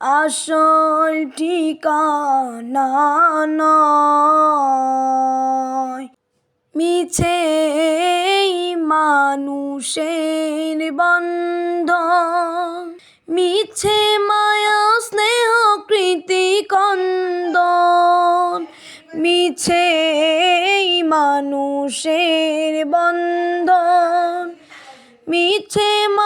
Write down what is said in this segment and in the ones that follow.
আসল ঠিকানা নয়। মিছে মানুষের বন্ধন। মিছে মায়া, স্নেহ, কৃতি, কন্দন। মিছে মানুষের বন্ধন। মিছে মায়া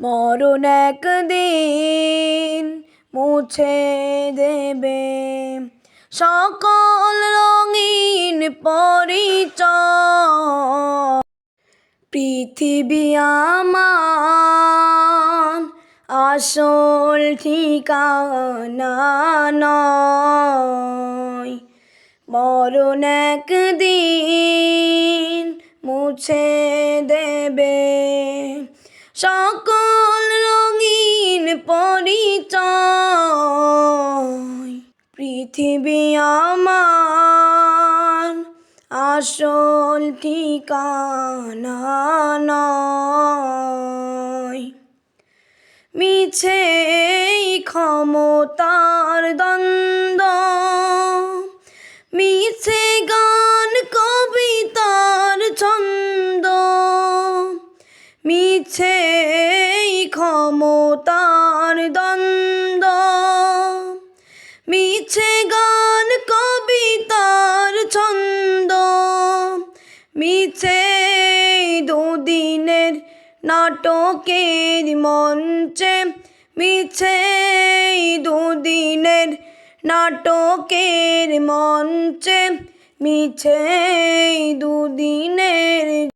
মরণ একদিন মুছে দেবে। সকল রঙিন পরিচয়। পৃথিবী আমার আসল ঠিকানা নয়। মরণ একদিন মুছে দেবে। সকল রঙিন পরিচয়। পৃথিবী আমার আসল ঠিকানা নয়। মিছে এই মিছে ক্ষমতার দ্বন্দ্ব। মিছে গান কবিতার ছন্দ। মিছে দুদিনের নাটকের মঞ্চে। মিছে দুদিনের নাটকের মঞ্চে। মিছে দুদিনের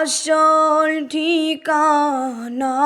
আসল ঠিকানা